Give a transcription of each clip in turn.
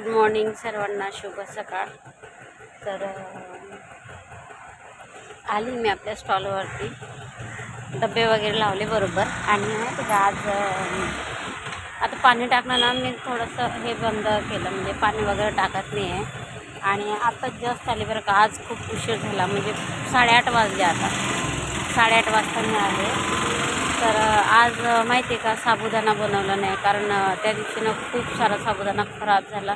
Good morning सर्वांना शुभ सकाळ. तर आली मी आपल्या स्टॉलवरती. डबे वगैरे लावले बरोबर. आणि माहिती का आज आता पाणी टाकणं ना मी थोडंसं हे बंद केलं. म्हणजे पाणी वगैरे टाकत नाही आहे आणि आता जस्ट आली बरं का आज खूप उशीर झाला. म्हणजे साडेआठ वाजले आता. साडेआठ वाजता मी आले. तर आज माहिती आहे का साबुदाणा बनवला नाही. कारण त्या दिवशी ना खूप सारा साबुदाणा खराब झाला.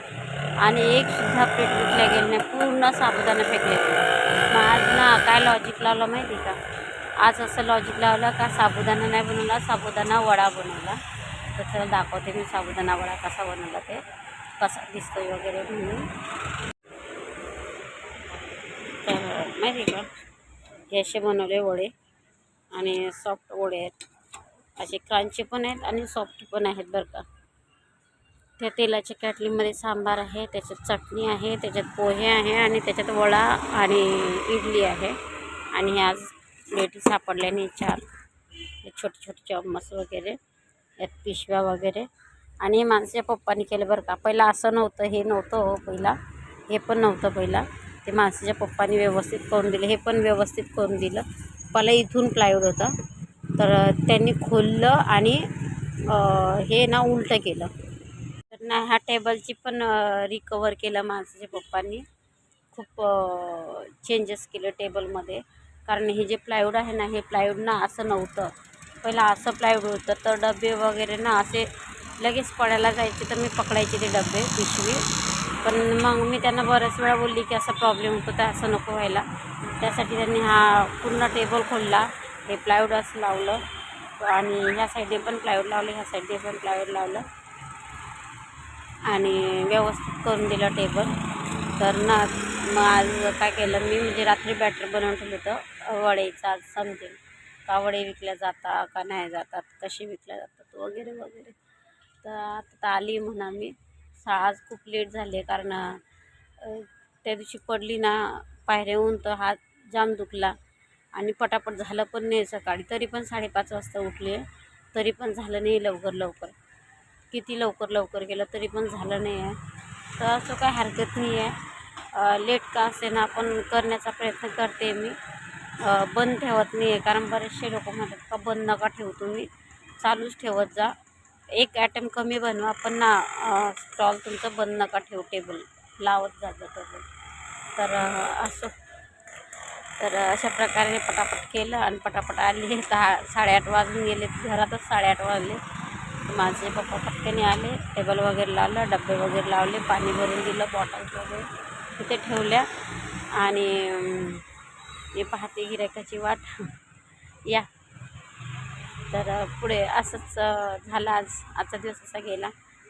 आणि एक सुद्धा प्लेट विकल्या गेलं नाही. पूर्ण साबुदाणा फेकले मग आज ना काय लॉजिक लावलं माहिती आहे का? आज असं लॉजिक लावलं का साबुदाणा नाही बनवला साबुदाणा वडा बनवला. तर चला दाखवते मी साबुदाणा वडा कसा बनवला ते कसा दिसतोय वगैरे म्हणून. तर माहिती आहे का? हे असे बनवले वडे आणि सॉफ्ट वडे आहेत. असे क्रंची पण आहेत आणि सॉफ्ट पण आहेत बरं का. त्या तेलाच्या कॅटलीमध्ये सांबार आहे त्याच्यात चटणी आहे त्याच्यात पोहे आहे आणि त्याच्यात वडा आणि इडली आहे. आणि ह्या आज प्लेटी सापडल्याने चार. छोटे छोटे चम्मच वगैरे यात पिशव्या वगैरे. आणि हे माणसाच्या पप्पाने केलं बरं का. पहिला असं नव्हतं हे नव्हतं हो पहिला. हे पण नव्हतं पहिला. ते माणसाच्या पप्पाने व्यवस्थित करून दिलं हे पण व्यवस्थित करून दिलं. पहिला इथून प्लायवूड होतं. तर त्यांनी खोललं आणि हे ना उलटं केलं. तर ना ह्या टेबलची पण रिकवर केलं माणसाच्या पप्पांनी. खूप चेंजेस केले टेबलमध्ये. कारण हे जे प्लायवूड आहे ना हे प्लायवूड ना असं नव्हतं. पहिला असं प्लायवूड होतं तर डबे वगैरे ना असे लगेच पडायला जायचे तर मी पकडायचे ते डबे पिशवी. पण मग मी त्यांना बऱ्याच वेळा बोलली की असा प्रॉब्लेम होतो तर असं नको व्हायला. त्यासाठी त्यांनी हा पूर्ण टेबल खोलला. हे प्लायवूड असं लावलं. आणि ह्या साईडने पण प्लायवूड लावलं ह्या साईडने पण प्लायवूड लावलं. आणि व्यवस्थित करून दिलं टेबल तर ना मग आज काय केलं मी म्हणजे रात्री बॅटर बनवून ठेवलं होतं. वडेचं आज समजेल का वडे विकल्या जातात का नाही जातात कसे विकल्या जातात वगैरे वगैरे. तर आता आली म्हणा मी. आज खूप लेट झाले कारण त्या दिवशी पडली ना पायऱ्याहून तर हात जाम दुखला. आणि पटापट झालं पण नाही सकाळी. तरी पण साडेपाच वाजता उठले. तरी पण झालं नाही लवकर लवकर. किती लवकर लवकर गेलं तरी पण झालं नाही आहे. तर असं काही हरकत नाही आहे. लेट का असे ना पण करण्याचा प्रयत्न करते मी. बंद ठेवत नाही आहे. कारण बरेचसे लोक म्हणतात का बंद नका ठेवू तुम्ही. चालूच ठेवत जा. एक ॲटम कमी बनवा पण ना स्टॉल तुमचं बंद नका ठेवू टेबल लावत जा टेबल तर असं. तर अशा प्रकारे पटापट केलं आणि पटापट आले. दहा साडेआठ वाजून गेले. घरातच साडेआठ वाजले. माझे पप्पा पटकन आले. टेबल वगैरे लावलं डबे वगैरे लावले पाणी भरून दिलं बॉटल्स वगैरे तिथे ठेवल्या. आणि मी पाहते गिरायकाची वाट. या. तर पुढे असंच झालं आज. आजचा दिवस असा गेला.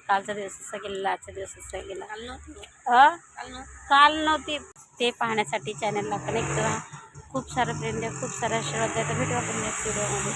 कालचा दिवस असा गेलेला आजचा दिवस असा गेला? काल नव्हती ते पाहण्यासाठी चॅनलला कनेक्ट राहा खूप सारं प्रेम द्या खूप सारा आशीर्वाद द्या. तर भेटू आपण नेक्स्ट व्हिडिओमध्ये